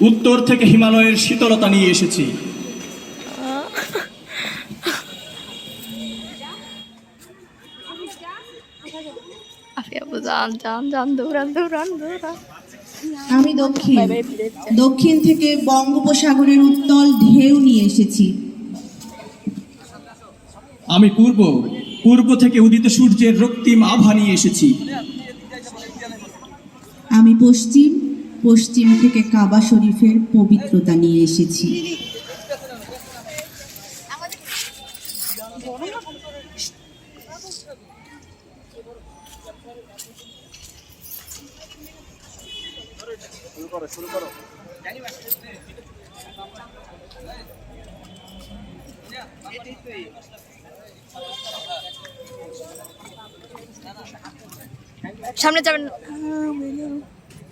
উত্তর থেকে হিমালয়ের শীতলতা নিয়ে এসেছি। আমি দক্ষিণ। দক্ষিণ থেকে বঙ্গোপসাগরের উত্তল ঢেউ নিয়ে এসেছি। আমি পূর্ব পূর্ব থেকে উদিত সূর্যের রক্তিম আভা নিয়ে এসেছি। আমি পশ্চিম। পশ্চিম থেকে কাবা শরীফের পবিত্রতা নিয়ে এসেছি। সামনে যাবেন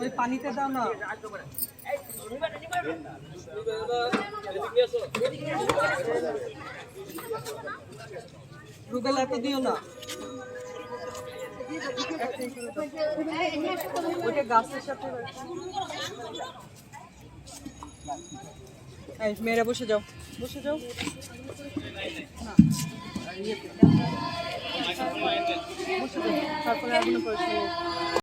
ওই পানিতে দাও না। রুবেল এত দিও না। ওইটা গাছের সাথে মেয়েরা বসে যাও। বসে যাও। তারপরে